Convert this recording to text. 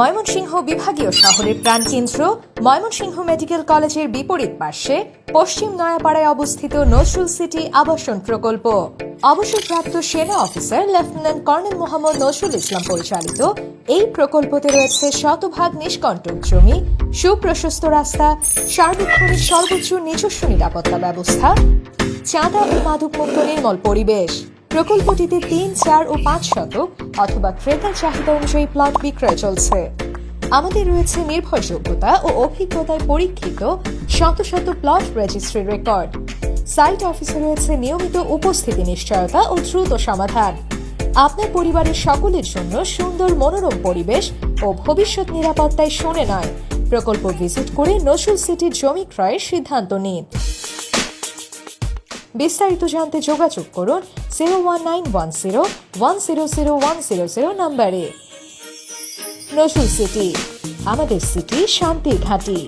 ময়মনসিংহ বিভাগীয় শহরের প্রাণকেন্দ্র, ময়মনসিংহ মেডিকেল কলেজের বিপরীত পার্শ্বে পশ্চিম নয়াপাড়ায় অবস্থিত নজরুল সিটি আবাসন প্রকল্প। অবসরপ্রাপ্ত সেনা officer lieutenant colonel Mohammad Nazrul Islam পরিচালিত এই প্রকল্পতে রয়েছে শতভাগ নিষ্কণ্টক জমি, সুপ্রশস্ত রাস্তা, সার্বক্ষণিক সর্বোচ্চ নিজস্ব নিরাপত্তা ব্যবস্থা, চাঁদা ও মাদকমুক্ত নির্মল পরিবেশ। প্রকল্পটিতে তিন, চার ও পাঁচ শতক অথবা ক্রেতার চাহিদা অনুযায়ী প্লট বিক্রয় চলছে। আমাদের রয়েছে নির্ভরযোগ্যতা ও অভিজ্ঞতায় পরীক্ষিত শত শত প্লট রেজিস্ট্রি রেকর্ড। সাইট অফিসে রয়েছে নিয়মিত উপস্থিতি নিশ্চয়তা ও দ্রুত সমাধান। আপনার পরিবারের সকলের জন্য সুন্দর মনোরম পরিবেশ ও ভবিষ্যৎ নিরাপত্তায় শুনে নয়। প্রকল্প ভিজিট করে নজরুল সিটির জমি ক্রয়ের সিদ্ধান্ত নিন। বিস্তারিত জানতে যোগাযোগ করুন zero one nine one zero one zero zero one zero zero নাম্বারে। নজরুল সিটি, আমাদের সিটি শান্তির ঘাঁটি